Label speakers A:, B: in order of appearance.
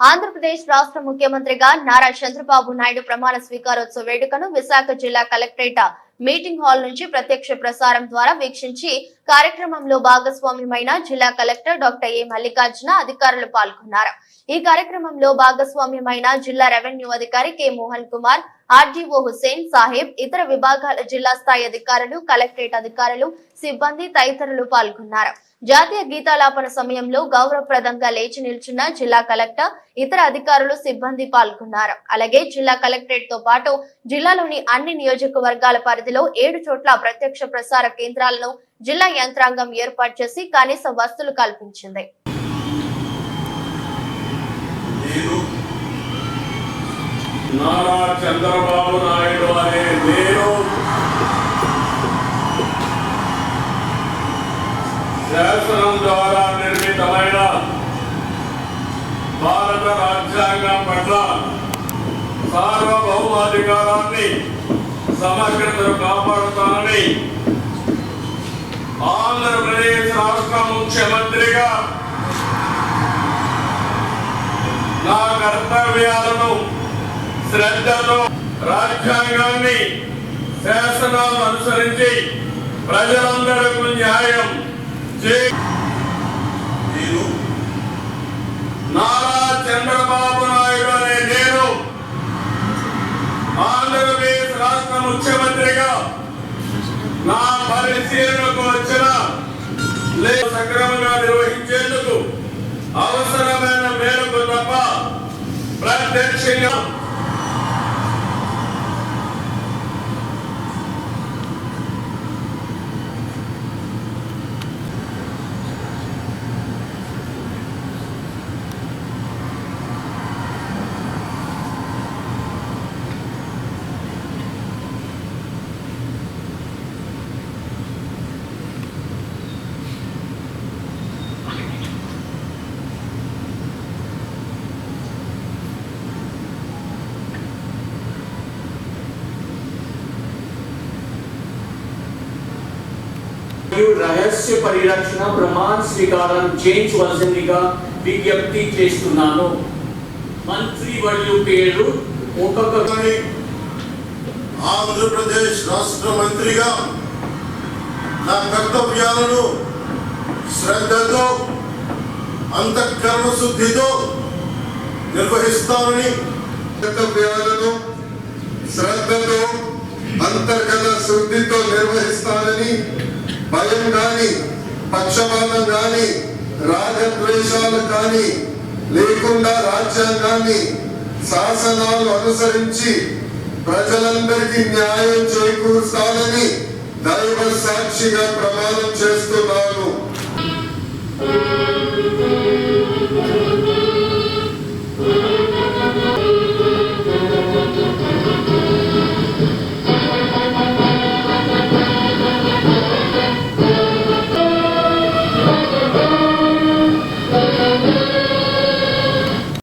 A: ఆంధ్రప్రదేశ్ రాష్ట్ర ముఖ్యమంత్రిగా నారా చంద్రబాబు నాయుడు ప్రమాణ స్వీకారోత్సవ వేడుకను విశాఖ జిల్లా కలెక్టరేట్ మీటింగ్ హాల్ నుంచి ప్రత్యక్ష ప్రసారం ద్వారా వీక్షించి కార్యక్రమంలో భాగస్వామ్యమైన జిల్లా కలెక్టర్ డాక్టర్ ఏ మల్లికార్జున అధికారులు పాల్గొన్నారు. ఈ కార్యక్రమంలో భాగస్వామ్యమైన జిల్లా రెవెన్యూ అధికారి కె మోహన్ కుమార్ ఆర్డీఓ హుసేన్ సాహెబ్ ఇతర విభాగాల జిల్లా స్థాయి అధికారులు కలెక్టరేట్ అధికారులు సిబ్బంది తదితరులు పాల్గొన్నారు. జాతీయ గీతాలాపన సమయంలో గౌరవప్రదంగా లేచి నిల్చున్న జిల్లా కలెక్టర్ ఇతర అధికారులు సిబ్బంది పాల్గొన్నారు. అలాగే జిల్లా కలెక్టరేట్తో పాటు జిల్లాలోని అన్ని నియోజకవర్గాల పరిధిలో ఏడు చోట్ల ప్రత్యక్ష ప్రసార కేంద్రాలను జిల్లా యంత్రాంగం ఏర్పాటు చేసి కనీస వస్తువులు కల్పించింది.
B: నారా చంద్రబాబు నాయుడు అనే నేను శాసనం ద్వారా నిర్మితమైన భారత రాజ్యాంగం పట్ల సార్వభౌమాధికారాన్ని సమగ్రతను కాపాడుతానని ఆంధ్రప్రదేశ్ రాష్ట్ర ముఖ్యమంత్రిగా నా కర్తవ్యాలను శ్రద్ధతో రాజ్యాంగాన్ని శాసనాలను అనుసరించి ప్రజలందరకు న్యాయం చే నేను నారా చంద్రబాబు నాయుడు అనే నేను ఆంధ్రప్రదేశ్ రాష్ట్ర ముఖ్యమంత్రిగా నా పరిశీలనకు వచ్చిన సక్రమంగా నిర్వహించేందుకు అవసరమైన మేరకు తప్ప ప్రత్యక్షంగా
C: రహస్య పరిరక్షణ ప్రమాణ స్వీకారం చేయించవలసిందిగా విజ్ఞప్తి చేస్తున్నాను. మంత్రి వర్యు పేరు ఒక్కొక్క
D: ఆంధ్రప్రదేశ్ రాష్ట్ర మంత్రిగా నా కర్తవ్యాలను శ్రద్ధతో అంతఃకరణ శుద్ధితో నిర్వహిస్తానని కర్తవ్యాలను శ్రద్ధతో అంతర్గత శుద్ధితో నిర్వహిస్తానని భయం కానీ పక్షపాతం కానీ రాగద్వేషాలు కానీ లేకుండా రాజ్యాంగాన్ని శాసనాలు అనుసరించి ప్రజలందరికీ న్యాయం చేకూరుస్తానని దైవ సాక్షిగా ప్రమాణం చేస్తున్నాను.